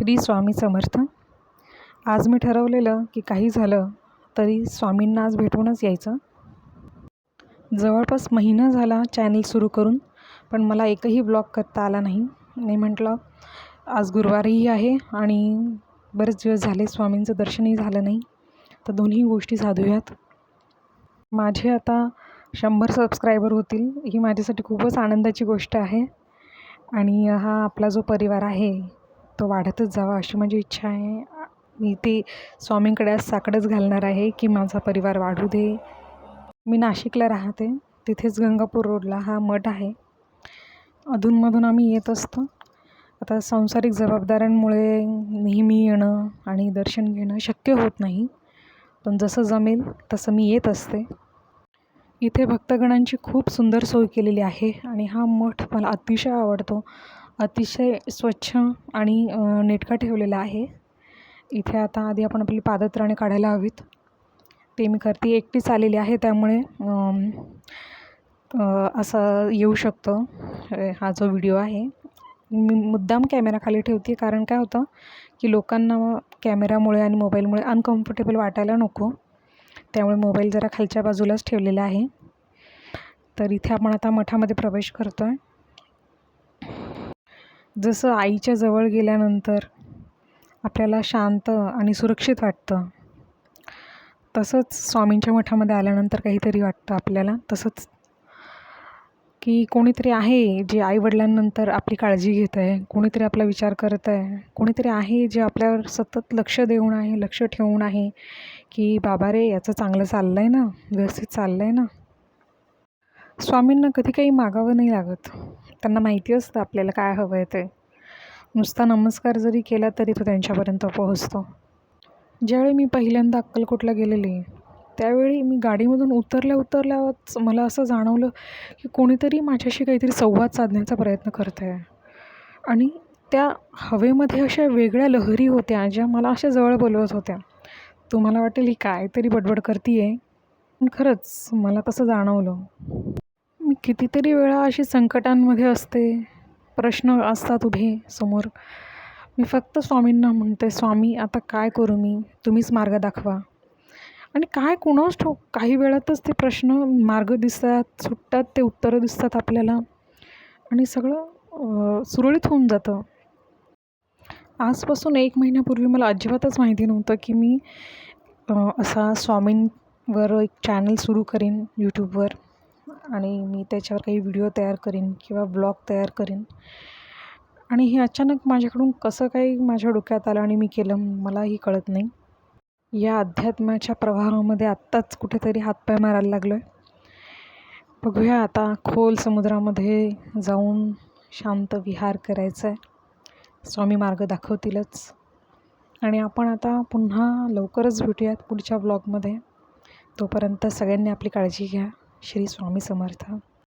श्री स्वामी समर्थ. आज मी ठरवलेलं की काही झालं तरी स्वामींना आज भेटूनच यायचं. जवळपास महिना झाला चॅनल सुरू करून पण मला एकही ब्लॉग करता आला नाही. मी म्हटलं आज गुरुवारही आहे आणि बरेच दिवस झाले स्वामींचं दर्शनही झालं नाही तर दोन्ही गोष्टी साधूयात. माझे आता शंभर सबस्क्रायबर होतील ही माझ्यासाठी खूपच आनंदाची गोष्ट आहे. आणि हा आपला जो परिवार आहे तो वाढतच जावा अशी माझी इच्छा आहे. मी ते स्वामींकडे आज साकडंच घालणार आहे की माझा परिवार वाढू दे. मी नाशिकला राहते. तिथेच गंगापूर रोडला हा मठ आहे. अधूनमधून आम्ही येत असतो. आता सांसारिक जबाबदाऱ्यांमुळे नेहमी येणं आणि दर्शन घेणं शक्य होत नाही. पण जसं जमेल तसं मी येत असते. इथे भक्तगणांची खूप सुंदर सोय केलेली आहे आणि हा मठ मला अतिशय आवडतो. अतिशय स्वच्छ आणि नेटका ठेवलेला आहे. इथे आता आधी आपण आपली पादत्राणे काढायला हवीत. ते मी करते. एकटीच आलेली आहे त्यामुळे असं येऊ शकतं. हा जो व्हिडिओ आहे. मी मुद्दाम कॅमेरा खाली ठेवते. कारण काय होतं की लोकांना कॅमेरामुळे आणि मोबाईलमुळे अनकम्फर्टेबल वाटायला नको. त्यामुळे मोबाईल जरा खालच्या बाजूलाच ठेवलेला आहे. तर इथे आपण आता मठामध्ये प्रवेश करतो आहे जसं आईच्या जवळ गेल्यानंतर आपल्याला शांत आणि सुरक्षित वाटतं. तसंच स्वामींच्या मठामध्ये आल्यानंतर काहीतरी वाटतं आपल्याला. तसंच की कोणीतरी आहे जे आईवडिलांनंतर आपली काळजी घेत आहे कोणीतरी आपला विचार करत आहे कोणीतरी आहे जे आपल्यावर सतत लक्ष देऊन आहे लक्ष ठेवून आहे की बाबा रे याचं चांगलं चाललं आहे ना व्यवस्थित चाललं आहे ना. स्वामींना कधी काही मागावं नाही लागत. त्यांना माहिती असतं आपल्याला काय हवं आहे ते. नुसता नमस्कार जरी केला तरी तो त्यांच्यापर्यंत पोहोचतो. ज्यावेळी मी पहिल्यांदा अक्कलकोटला गेलेली त्यावेळी मी गाडीमधून उतरल्या उतरल्याच मला असं जाणवलं की कोणीतरी माझ्याशी काहीतरी संवाद साधण्याचा प्रयत्न करत आहे आणि त्या हवेमध्ये अशा वेगळ्या लहरी होत्या ज्या मला अशा जवळ बोलवत होत्या. तुम्हाला वाटेल ही काय तरी बडबड करते आहे पण खरंच मला तसं जाणवलं. मी कितीतरी वेळा अशी संकटांमध्ये असते प्रश्न असतात उभे समोर. मी फक्त स्वामींना म्हणते स्वामी आता काय करू मी? तुम्हीच मार्ग दाखवा. आणि काय कोणाच ठोक काही वेळातच ते प्रश्न मार्ग दिसतात सुटतात ते उत्तरं दिसतात आपल्याला. आणि सगळं सुरळीत होऊन जातं. आजपासून एक महिन्यापूर्वी मला अजिबातच माहिती नव्हतं की मी असा स्वामींवर एक चॅनल सुरू करीन यूट्यूबवर आणि मी त्याच्यावर काही व्हिडिओ तयार करीन किंवा ब्लॉग तयार करीन. आणि हे अचानक माझ्याकडून कसं काही माझ्या डोक्यात आलं आणि मी केलं मलाही कळत नाही. या अध्यात्माच्या प्रवाहामध्ये आत्ताच कुठेतरी हातपाय मारायला लागलो आहे बघूया आता खोल समुद्रामध्ये जाऊन शांत विहार करायचा आहे स्वामी मार्ग दाखवतीलच. आणि आपण आता पुन्हा लवकरच भेटूयात पुढच्या ब्लॉगमध्ये. तोपर्यंत सगळ्यांनी आपली काळजी घ्या. श्री स्वामी समर्थ.